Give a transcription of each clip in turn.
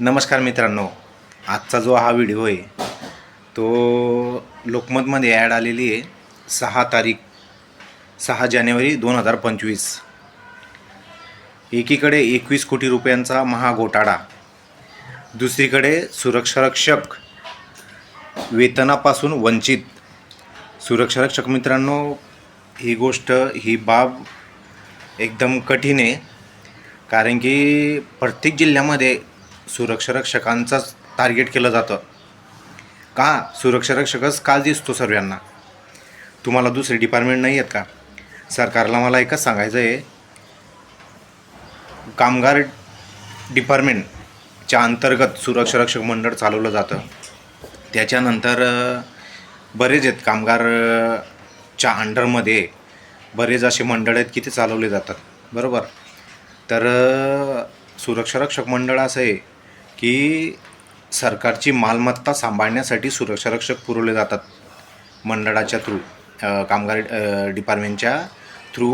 नमस्कार मित्रांनो. आजचा जो हा व्हिडिओ आहे तो लोकमतमध्ये ॲड आलेली आहे सहा तारीख सहा जानेवारी दोन हजार पंचवीस. एकीकडे एकवीस कोटी रुपयांचा महाघोटाळा दुसरीकडे सुरक्षारक्षक वेतनापासून वंचित. सुरक्षारक्षक मित्रांनो ही गोष्ट ही बाब एकदम कठीण आहे. कारण की प्रत्येक जिल्ह्यामध्ये सुरक्षारक्षकांचाच टार्गेट केलं जातं. का? सुरक्षारक्षकच का दिसतो सर्वांना. तुम्हाला दुसरे डिपार्टमेंट नाही आहेत का? सरकारला मला एकच सांगायचं आहे कामगार डिपार्टमेंटच्या अंतर्गत सुरक्षारक्षक मंडळ चालवलं जातं. त्याच्यानंतर बरेच आहेत कामगारच्या अंडरमध्ये. बरेच असे मंडळ आहेत की ते चालवले जातात. बरोबर? तर सुरक्षारक्षक मंडळ असं आहे. की सरकारची मालमत्ता सांभाळण्यासाठी सुरक्षारक्षक पुरवले जातात मंडळाच्या थ्रू कामगार डिपार्टमेंटच्या थ्रू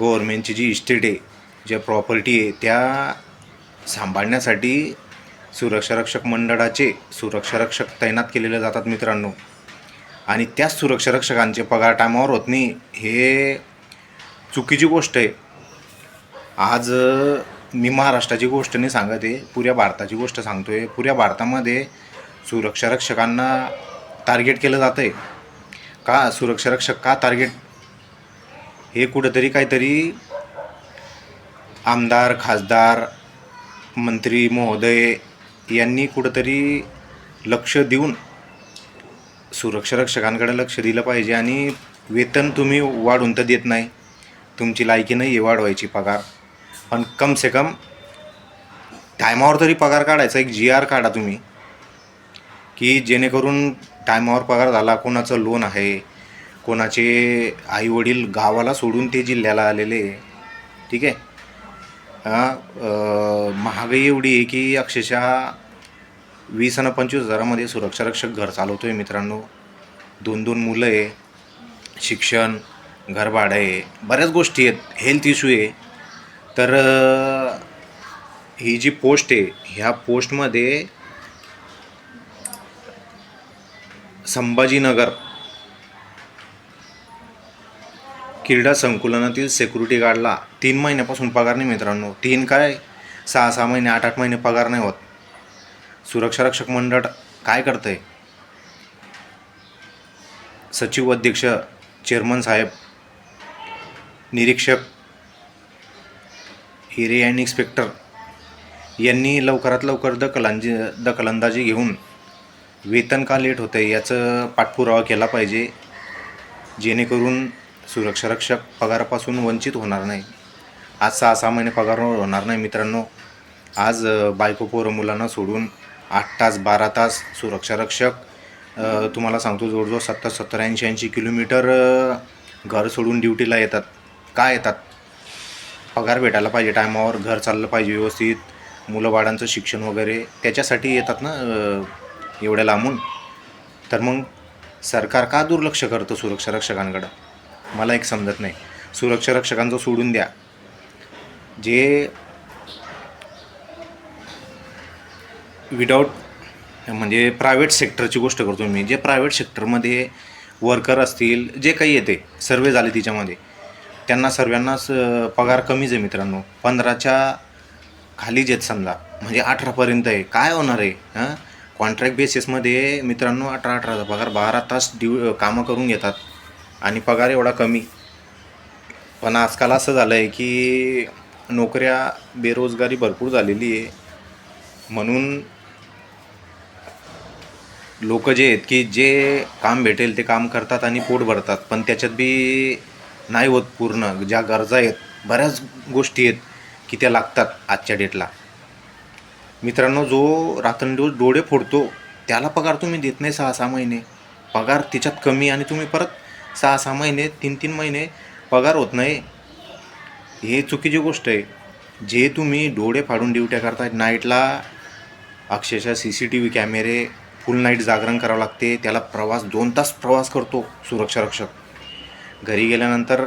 गव्हर्मेंटची जी इस्टेट आहे ज्या प्रॉपर्टी आहे त्या सांभाळण्यासाठी सुरक्षारक्षक मंडळाचे सुरक्षारक्षक तैनात केलेले जातात मित्रांनो. आणि त्याच सुरक्षारक्षकांचे पगार टायमावर होत नाही हे चुकीची गोष्ट आहे. आज मी महाराष्ट्राची गोष्ट नाही सांगत आहे पुऱ्या भारताची गोष्ट सांगतो आहे पुऱ्या भारतामध्ये सुरक्षारक्षकांना टार्गेट केलं जातं आहे का सुरक्षारक्षक का टार्गेट हे कुठंतरी काहीतरी आमदार खासदार मंत्री महोदय यांनी कुठंतरी लक्ष देऊन सुरक्षारक्षकांकडे लक्ष दिलं पाहिजे आणि वेतन तुम्ही वाढवून तर देत नाही. तुमची लायकी नाही आहे वाढवायची पगार. पण कम से कम टायमावर तरी पगार काढायचा एक जी आर काढा तुम्ही. की जेणेकरून टायमावर पगार झाला कोणाचं लोन आहे कोणाचे आईवडील गावाला सोडून ते जिल्ह्याला आलेले आहे. ठीक आहे? हां महागाई एवढी आहे की अक्षरशः वीस आणि पंचवीस हजारामध्ये सुरक्षारक्षक घर चालवतो आहे मित्रांनो. दोन दोन मुलं आहे शिक्षण घरभाडं आहे बऱ्याच गोष्टी आहेत. हेल्थ इश्यू आहे. तर ही जी पोस्ट आहे ह्या पोस्टमध्ये संभाजीनगर क्रीडा संकुलनातील सेक्युरिटी गार्डला तीन महिन्यापासून पगार नाही मित्रांनो. तीन काय? सहा सहा महिने आठ आठ महिने पगार नाही होत. सुरक्षारक्षक मंडळ काय करतं आहे सचिव अध्यक्ष चेअरमन साहेब निरीक्षक हिरे अँड इन्स्पेक्टर यांनी लवकरात लवकर दखलांजी दखलंदाजी घेऊन वेतन का लेट होतं आहे याचं पाठपुरावा केला पाहिजे जेणेकरून सुरक्षारक्षक पगारापासून वंचित होणार नाही. आज सहा सहा महिने पगार होणार नाही मित्रांनो. आज बायको पोरं मुलांना सोडून आठ तास बारा तास सुरक्षारक्षक तुम्हाला सांगतो जवळजवळ सत्तर सत्तर ऐंशी ऐंशी किलोमीटर घर सोडून ड्युटीला येतात. का येतात? पगार भेटायला पाहिजे टायमावर घर चाललं पाहिजे व्यवस्थित मुलं बाळांचं शिक्षण वगैरे त्याच्यासाठी येतात ना एवढ्या लांबून? तर मग सरकार का दुर्लक्ष करतं सुरक्षारक्षकांकडं मला एक समजत नाही. सुरक्षारक्षकांचं सोडून द्या. जे विदाऊट म्हणजे प्रायव्हेट सेक्टरची गोष्ट करतो मी जे प्रायव्हेट सेक्टरमध्ये वर्कर असतील जे काही येते सर्वे झाले तिच्यामध्ये त्यांना सर्वांनाच पगार कमीच आहे मित्रांनो. पंधराच्या खालीच आहेत समजा. म्हणजे अठरापर्यंत आहे. काय होणार आहे? हां कॉन्ट्रॅक्ट बेसिसमध्ये मित्रांनो अठरा अठराचा पगार बारा तास ड्यू कामं करून घेतात. आणि पगार एवढा कमी. पण आजकाल असं झालं आहे की नोकऱ्या बेरोजगारी भरपूर झालेली आहे. म्हणून लोक जे आहेत की जे काम भेटेल ते काम करतात आणि पोट भरतात. पण त्याच्यात बी नाही होत पूर्ण ज्या गरजा आहेत बऱ्याच गोष्टी आहेत की त्या लागतात आजच्या डेटला मित्रांनो जो रात्रंदिवस डोळे फोडतो त्याला पगार तुम्ही देत नाही सहा सहा महिने. पगार तिच्यात कमी आणि तुम्ही परत सहा सहा महिने तीन तीन महिने पगार होत नाही. हे चुकीची गोष्ट आहे. जे तुम्ही डोळे फाडून ड्युट्या करताय नाईटला अक्षरशः सी सी टी व्ही कॅमेरे फुल नाईट जागरण करावं लागते त्याला प्रवास दोन तास प्रवास करतो सुरक्षारक्षक. घरी गेल्यानंतर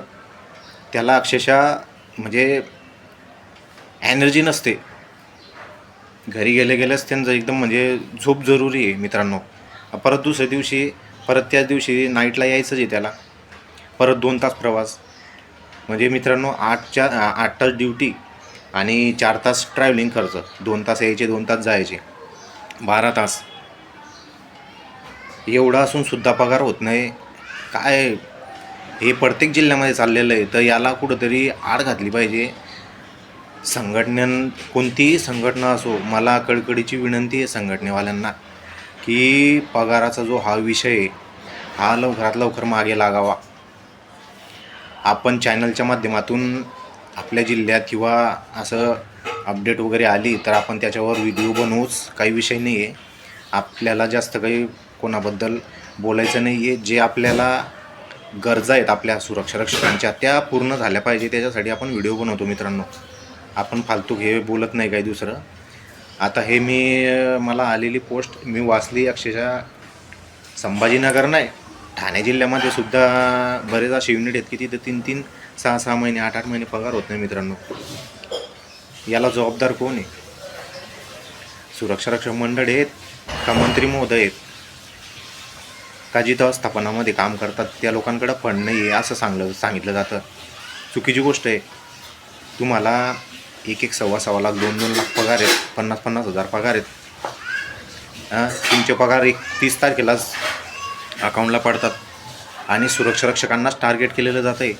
त्याला अक्षरशः म्हणजे एनर्जी नसते. घरी गेले गेल्यास त्यांचं एकदम म्हणजे झोप जरुरी आहे मित्रांनो. परत दुसऱ्या दिवशी परत त्याच दिवशी नाईटला यायचंच आहे त्याला. परत दोन तास प्रवास. म्हणजे मित्रांनो आठच्या आठ तास ड्युटी आणि चार तास ट्रॅव्हलिंग खर्च. दोन तास यायचे दोन तास जायचे. बारा तास. एवढा असून सुद्धा पगार होत नाही. काय हे प्रत्येक जिल्ह्यामध्ये चाललेलं आहे तर याला कुठंतरी आड घातली पाहिजे. संघटनेन कोणतीही संघटना असो मला कळकळीची विनंती आहे संघटनेवाल्यांना की पगाराचा जो हा विषय आहे हा लवकरात लवकर मागे लागावा. आपण चॅनलच्या माध्यमातून आपल्या जिल्ह्यात किंवा असं अपडेट वगैरे आली तर आपण त्याच्यावर व्हिडिओ बनवूच काही विषय नाही आहे आपल्याला जास्त काही कोणाबद्दल बोलायचं नाही आहे जे आपल्याला गरजा आहेत आपल्या सुरक्षा रक्षकांच्या त्या पूर्ण झाल्या पाहिजे. त्याच्यासाठी आपण व्हिडिओ बनवतो मित्रांनो. आपण फालतू हे बोलत नाही काही दुसरं. आता हे मी मला आलेली पोस्ट मी वाचली अक्षरशः संभाजीनगर नाही ठाणे जिल्ह्यामध्ये सुद्धा बरेच असे युनिट आहेत की तिथं तीन तीन सहा सहा महिने आठ आठ महिने पगार होत नाही मित्रांनो. याला जबाबदार कोण आहे? सुरक्षा रक्षक मंडळ आहेत का मंत्री महोदय आहेत? का जिथं स्थापनामध्ये काम करतात त्या लोकांकडं फंड नाही आहे असं सांगलं सांगितलं जातं. चुकीची गोष्ट आहे. तुम्हाला एक एक सव्वा सव्वा लाख दोन दोन लाख पगार आहेत. पन्नास पन्नास हजार पगार आहेत. हां तुमचे पगार एक तीस तारखेलाच अकाउंटला पडतात. आणि सुरक्षा रक्षकांनाच टार्गेट केलेलं जातं आहे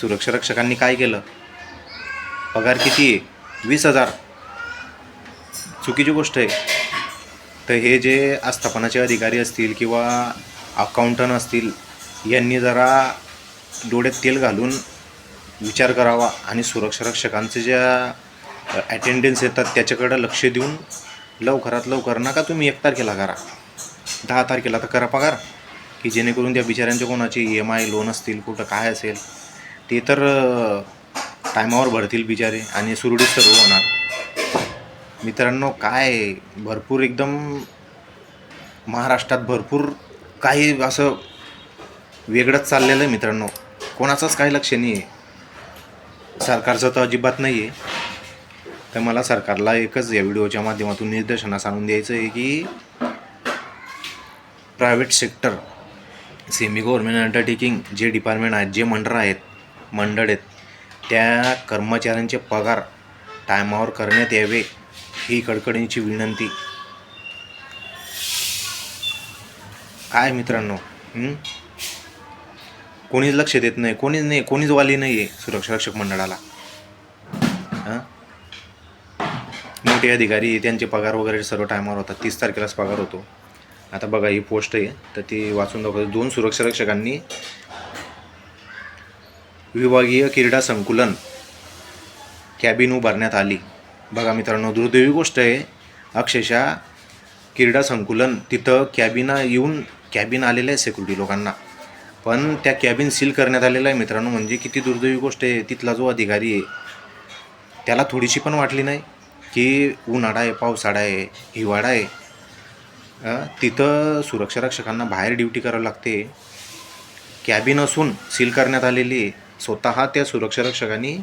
सुरक्षा रक्षकांनी काय केलं? पगार किती आहे? वीस हजार. चुकीची गोष्ट आहे. तर हे जे आस्थापनाचे अधिकारी असतील किंवा अकाउंटंट असतील यांनी जरा डोळ्यात तेल घालून विचार करावा आणि सुरक्षा रक्षकांचे ज्या अटेंडन्स येतात त्याच्याकडं लक्ष देऊन लवकरात लवकर नका तुम्ही एक तारखेला करा. दहा तारखेला तर करा पगार की जेणेकरून त्या बिचाऱ्यांच्या कोणाचे ई एम आय लोन असतील कुठं काय असेल ते तर टायमावर भरतील बिचारे आणि सुरळीत सर्व होणार. मित्रांनो काय भरपूर एकदम महाराष्ट्रात भरपूर काही असं वेगळंच चाललेलं आहे मित्रांनो. कोणाचंच काही लक्ष नाही आहे. सरकारचं तर अजिबात नाही आहे. तर मला सरकारला एकच या व्हिडिओच्या माध्यमातून निदर्शनास आणून द्यायचं आहे की private sector semi government undertaking जे डिपार्टमेंट आहेत जे मंडळ आहेत मंडळ आहेत त्या कर्मचाऱ्यांचे पगार टायमावर करण्यात यावे. ही कडकडींची विनंती. काय मित्रांनो? कोणीच लक्ष देत नाही. कोणीच नाही. कोणीच वाली नाही आहे सुरक्षा रक्षक मंडळाला. मोठे अधिकारी त्यांचे पगार वगैरे सर्व टायमावर होतात. तीस तारखेलाच पगार होतो. आता बघा ही पोस्ट आहे. तर ती वाचून दाखवतो. दोन सुरक्षा रक्षकांनी विभागीय क्रीडा संकुलन कॅबिन उभारण्यात आली. बघा मित्रांनो दुर्दैवी गोष्ट आहे अक्षरशः क्रीडा संकुलन तिथं कॅबिना येऊन कॅबिन आलेलं आहे सेक्युरिटी लोकांना. पण त्या कॅबिन सील करण्यात आलेलं आहे मित्रांनो म्हणजे किती दुर्दैवी गोष्ट आहे तिथला जो अधिकारी आहे त्याला थोडीशी पण वाटली नाही की उन्हाळा आहे पावसाळा आहे हिवाळा आहे. तिथं सुरक्षा रक्षकांना बाहेर ड्युटी करावी लागते. कॅबिन असून सील करण्यात आलेली आहे. स्वतः त्या सुरक्षा रक्षकांनी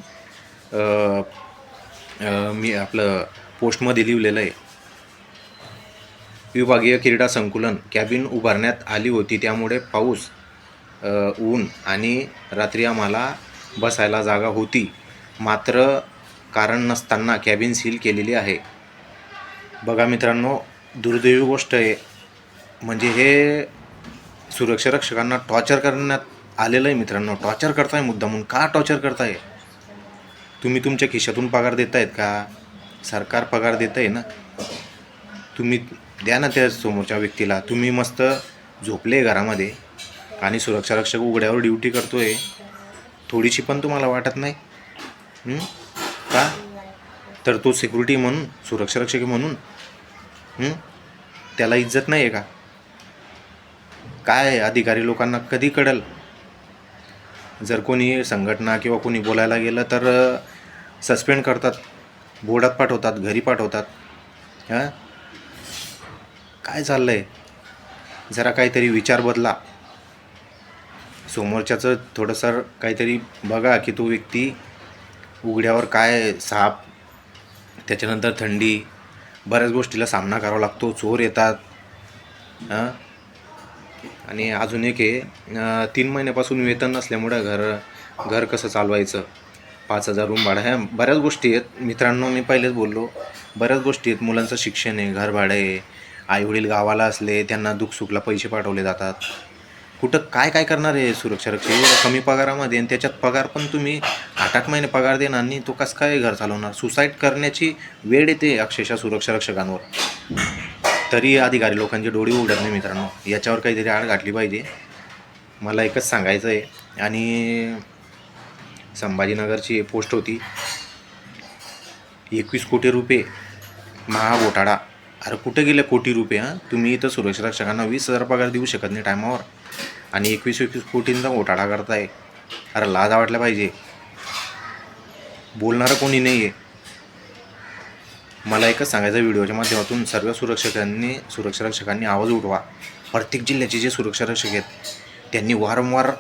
मी आपलं पोस्टमध्ये लिहिलेलं आहे. विभागीय क्रीडा संकुलन कॅबिन उभारण्यात आली होती त्यामुळे पाऊस ऊन आणि रात्री आम्हाला बसायला जागा होती. मात्र कारण नसताना कॅबिन सील केलेली आहे. बघा मित्रांनो दुर्दैवी गोष्ट आहे. म्हणजे हे सुरक्षा रक्षकांना टॉर्चर करण्यात आलेलं आहे मित्रांनो. टॉर्चर करताय मुद्दामून. का टॉर्चर करताय? तुम्ही तुमच्या खिशातून पगार देतायत का? सरकार पगार देत आहे ना? तुम्ही द्या ना त्या समोरच्या व्यक्तीला. तुम्ही मस्त झोपले घरामध्ये आणि सुरक्षा रक्षक उघड्यावर ड्युटी करतो आहे थोडीशी पण तुम्हाला वाटत नाही? का? तर तो सिक्युरिटी म्हणून सुरक्षा रक्षक म्हणून त्याला इज्जत नाही आहे का? काय अधिकारी लोकांना कधी कळेल? जर कोणी संघटना किंवा कोणी बोलायला गेलं तर सस्पेंड करतात. बोर्डात पाठवतात घरी पाठवतात. हां? काय चाललं आहे जरा काहीतरी विचार बदला. समोरच्याचं थोडंसं काहीतरी बघा की तो व्यक्ती उघड्यावर काय साप त्याच्यानंतर थंडी बऱ्याच गोष्टीला सामना करावा लागतो चोर येतात. हां? आणि अजून एक आहे तीन महिन्यापासून वेतन नसल्यामुळं घर घर कसं चालवायचं? पाच हजार रूम भाडं ह्या बऱ्याच गोष्टी आहेत. मित्रांनो मी पहिलेच बोललो बऱ्याच गोष्टी आहेत. मुलांचं शिक्षण आहे घर भाडं आहे आईवडील गावाला असले त्यांना दुखसुखला पैसे पाठवले जातात. कुठं काय काय करणार आहे सुरक्षा रक्षक? एवढं कमी पगारामध्ये आणि त्याच्यात पगार पण तुम्ही आठ आठ महिने पगार देणार आणि तो कसं काय घर चालवणार? सुसाईड करण्याची वेळ येते अक्षरशः सुरक्षा रक्षकांवर. तरी अधिकारी लोकांची डोळे उघडत नाही मित्रांनो. याच्यावर काहीतरी आड घातली पाहिजे. मला एकच सांगायचं आहे आणि संभाजीनगरची पोस्ट होती. एकवीस कोटी रुपये महाघोटाळा. अरे कुठे गेले कोटी रुपये हां? तुम्ही इथं सुरक्षा रक्षकांना वीस हजार पगार देऊ शकत नाही टायमावर. आणि एकवीस एकवीस कोटींचा घोटाळा करताय. अरे लाज वाटला पाहिजे. बोलणारं कोणी नाही आहे मला एकच सांगायचं व्हिडिओच्या माध्यमातून सर्व सुरक्षकांनी सुरक्षारक्षकांनी आवाज उठवा. प्रत्येक जिल्ह्याचे जे सुरक्षारक्षक आहेत त्यांनी वारंवार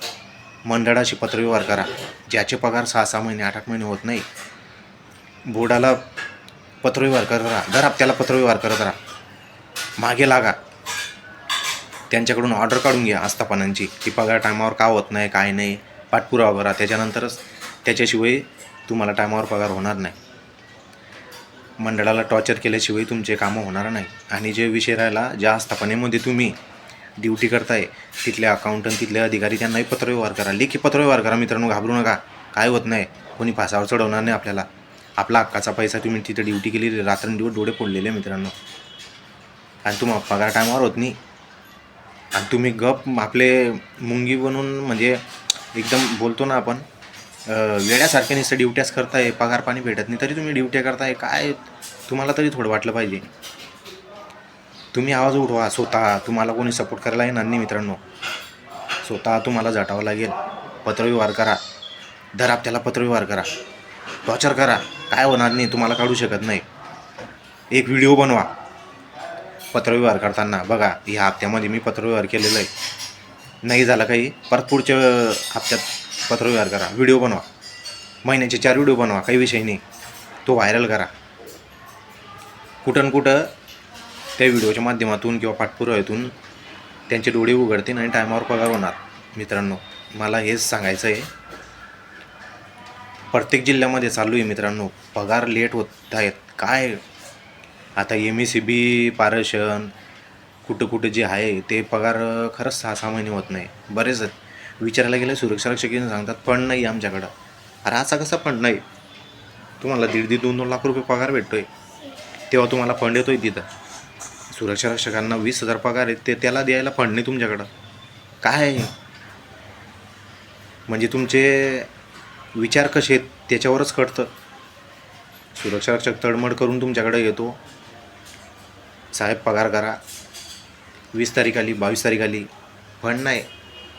मंडळाशी पत्रव्यवहार करा. ज्याचे पगार सहा सहा महिने आठ आठ महिने होत नाही बोर्डाला पत्रव्यवहार करत राहा. दर हप्त्याला पत्रव्यवहार करत राहा. मागे लागा. त्यांच्याकडून ऑर्डर काढून घ्या आस्थापनांची. की पगार टायमावर का होत नाही काय नाही पाठपुरावा करा. त्याच्यानंतरच त्याच्याशिवाय तुम्हाला टायमावर पगार होणार नाही. मंडळाला टॉर्चर केल्याशिवाय तुमचे कामं होणार नाही. आणि जे विषय राहिला ज्या आस्थापनेमध्ये तुम्ही ड्युटी करताय तिथले अकाउंटंट तिथले अधिकारी त्यांनाही पत्रव्यवहार करा. लेखी पत्रव्यवहार करा मित्रांनो घाबरू नका. काय होत नाही. कोणी फासावर चढवणार नाही आपल्याला. आपला हक्काचा पैसा तुम्ही तिथे ड्युटी केली रात्रंदिवस डोळे फोडलेले मित्रांनो. आणि तुम्हाला पगार टायमावर होत नाही. आणि तुम्ही गप आपले मुंगी बनून म्हणजे एकदम बोलतो ना आपण वेड्यासारखे नुसतं ड्युट्याच करताय पगार पाणी भेटत नाही तरी तुम्ही ड्युट्या करताय काय? तुम्हाला तरी थोडं वाटलं पाहिजे. तुम्ही आवाज उठवा स्वतः. तुम्हाला कोणी सपोर्ट करायला येणार नाही मित्रांनो. स्वतः तुम्हाला झटावं लागेल. पत्रव्यवहार करा. दर हप्त्याला पत्रव्यवहार करा. टॉर्चर करा. काय होणार नाही तुम्हाला काढू शकत नाही. एक व्हिडिओ बनवा. पत्रव्यवहार करताना. बघा ह्या हप्त्यामध्ये मी पत्रव्यवहार केलेला आहे. नाही झालं काही. परत पुढच्या हप्त्यात पत्रव्यवहार करा. व्हिडिओ बनवा. महिन्याचे चार व्हिडिओ बनवा. काही विषय नाही. तो व्हायरल करा. कुठं कुठं त्या व्हिडिओच्या माध्यमातून किंवा पाठपुराव्यातून त्यांचे डोळे उघडतील आणि टायमावर पगार होणार. मित्रांनो मला हेच सांगायचं आहे प्रत्येक जिल्ह्यामध्ये चालू आहे मित्रांनो. पगार लेट होत आहेत. काय? आता एम ई सी बी पारेषण कुठं कुठं जे आहे ते पगार खरंच सहा सहा महिने होत नाही. बरेच आहेत. विचारायला गेलं सुरक्षा रक्षकीने सांगतात फंड नाही आमच्याकडं. अरे असा कसा फंड नाही? तुम्हाला दीड दीड दोन दोन लाख रुपये पगार भेटतोय. तेव्हा तुम्हाला फंड येतोय तिथं. सुरक्षा रक्षकांना वीस हजार पगार आहेत ते त्याला द्यायला फंड नाही तुमच्याकडं. काय आहे? म्हणजे तुमचे विचार कसे आहेत त्याच्यावरच कळतं. सुरक्षा रक्षक तडमड करून तुमच्याकडे येतो. साहेब पगार करा. वीस तारीख आली बावीस तारीख आली. फंड नाही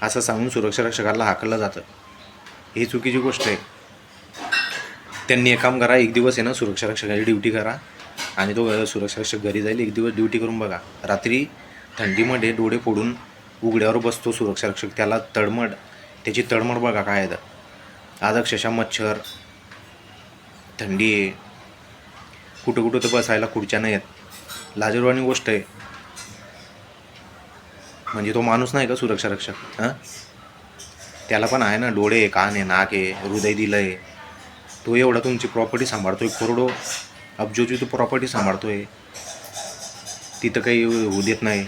असं सांगून सुरक्षा रक्षकाला हाकललं जातं. ही चुकीची गोष्ट आहे. त्यांनी एक काम करा एक दिवस आहे ना सुरक्षा रक्षकाची ड्युटी करा आणि तो अ, सुरक्षा रक्षक घरी जाईल एक दिवस ड्युटी करून बघा. रात्री थंडीमध्ये डोळे फोडून उघड्यावर बसतो सुरक्षा रक्षक. त्याला तडमड त्याची तडमड बघा काय आहे आज अक्षरशः मच्छर थंडी आहे. कुठं कुठं तर बसायला खुर्च्या नाही आहेत लाजरवाणी गोष्ट आहे. म्हणजे तो माणूस नाही का सुरक्षा रक्षक हां? त्याला पण आहे ना डोळे कान आहे नाक आहे हृदय दिलं आहे तो एवढा तुमची प्रॉपर्टी सांभाळतो आहे करोडो अब्जोची तो प्रॉपर्टी सांभाळतो आहे तिथं काही होऊ देत नाही.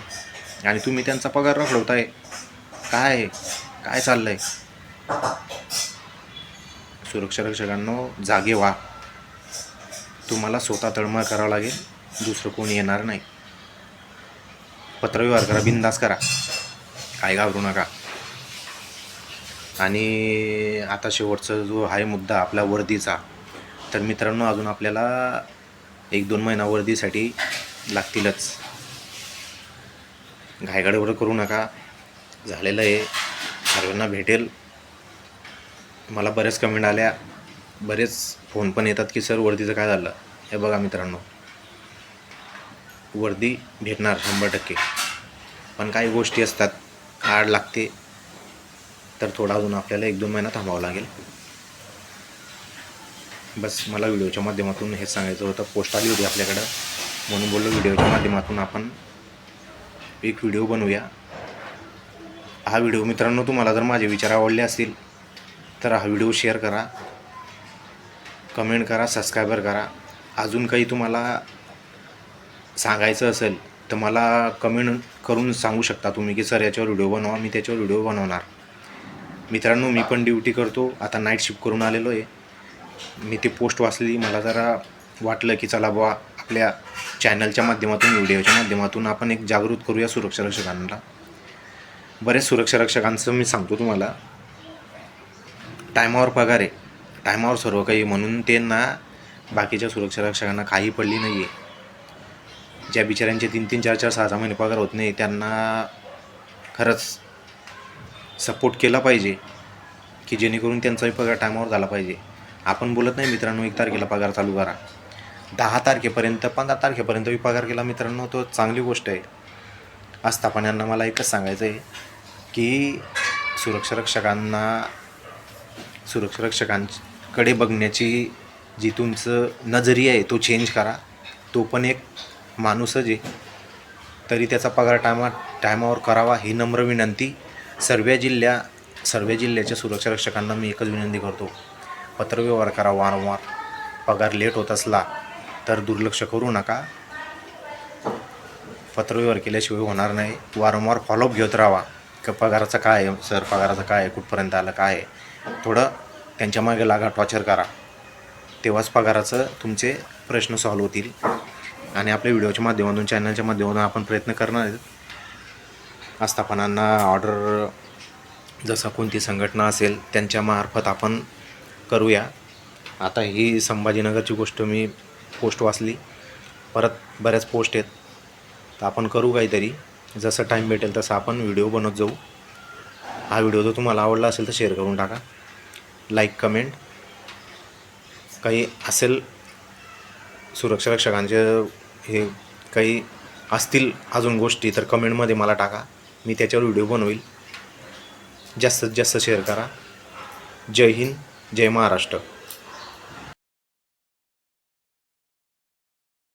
आणि तुम्ही त्यांचा पगार रखडवताय. काय आहे? काय चाललं आहे सुरक्षा रक्षकांनो जागे व्हा. तुम्हाला स्वतः तळमळ करावं लागेल. दुसरं कोणी येणार नाही. पत्रव्यवहार करा बिंदास करा. काय घाबरू नका. आणि आता शेवटचा जो आहे मुद्दा आपला वर्दीचा तर मित्रांनो अजून आपल्याला एक दोन महिना वर्दीसाठी लागतीलच. घायगडबड करू नका. झालेलं आहे. सर्वांना भेटेल. मला बरेच कमेंट आल्या. बरेच फोन पण येतात की सर वर्दीचं काय झालं? हे बघा मित्रांनो. वर्दी भेटणार शंभर टक्के. पण काही गोष्टी असतात आड लागते तर थोडा अजून आपल्याला एक दोन महिना थांबावं लागेल. बस मला व्हिडिओच्या माध्यमातून हेच सांगायचं होतं पोस्ट आली होती आपल्याकडं म्हणून बोललो व्हिडिओच्या माध्यमातून आपण एक व्हिडिओ बनवूया. हा व्हिडिओ मित्रांनो तुम्हाला जर माझे विचार आवडले असतील तर हा व्हिडिओ शेअर करा कमेंट करा सबस्क्रायबर करा. अजून काही तुम्हाला सांगायचं असेल तर मला कमेंट करून सांगू शकता तुम्ही की सर याच्यावर व्हिडिओ बनवा मी त्याच्यावर व्हिडिओ बनवणार. मित्रांनो मी पण ड्युटी करतो. आता नाईट शिफ्ट करून आलेलो आहे. मी ते पोस्ट वाचली मला जरा वाटलं की चला बुवा आपल्या चॅनलच्या माध्यमातून व्हिडिओच्या माध्यमातून आपण एक जागृत करूया सुरक्षा रक्षकांना. बरेच सुरक्षा रक्षकांचं मी सांगतो तुम्हाला. टायमावर पगार आहे. टायमावर सर्व काही म्हणून त्यांना बाकीच्या सुरक्षा रक्षकांना काही पडली नाही आहे ज्या बिचाऱ्यांचे तीन तीन चार चार सहा सहा महिने पगार होत नाही त्यांना खरंच सपोर्ट केला पाहिजे की जेणेकरून त्यांचाही पगार टायमावर झाला पाहिजे. आपण बोलत नाही मित्रांनो एक तारखेला पगार चालू करा. दहा तारखेपर्यंत पंधरा तारखेपर्यंत मी पगार केला मित्रांनो तो चांगली गोष्ट आहे. आस्थापनांना मला एकच सांगायचं आहे की सुरक्षारक्षकांना सुरक्षारक्षकांकडे बघण्याची जी तुमचं नजरिया आहे तो चेंज करा. तो पण एक माणूसच आहे तरी त्याचा पगार टायमा टायमावर करावा ही नम्र विनंती. सर्व जिल्ह्या सर्व जिल्ह्याच्या सुरक्षा रक्षकांना मी एकच विनंती करतो. पत्रव्यवहार करा वारंवार. पगार लेट होत असला तर दुर्लक्ष करू नका. पत्रव्यवहार केल्याशिवाय होणार नाही. वारंवार फॉलोअप घेत राहा. की पगाराचं काय आहे सर? पगाराचं काय आहे? कुठपर्यंत आलं काय आहे? थोडं त्यांच्या मागे लागा टॉर्चर करा. तेव्हाच पगाराचं तुमचे प्रश्न सॉल्व्ह होतील. आणि आपल्या व्हिडिओच्या माध्यमातून चॅनलच्या माध्यमातून आपण प्रयत्न करणार आहेत. आस्थापनांना ऑर्डर जसं कोणती संघटना असेल त्यांच्यामार्फत आपण करूया. आता ही संभाजीनगरची गोष्ट मी पोस्ट वाचली. परत बऱ्याच पोस्ट आहेत. तर आपण करू काहीतरी. जसं टाईम भेटेल तसं आपण व्हिडिओ बनवत जाऊ. हा व्हिडिओ जर तुम्हाला आवडला असेल तर शेअर करून टाका. लाईक कमेंट काही असेल सुरक्षा रक्षकांचे हे काही असतील अजून गोष्टी तर कमेंटमध्ये मला टाका. मी त्याच्यावर व्हिडिओ बनवेल. जास्तीत जास्त शेअर करा. जय हिंद जय महाराष्ट्र.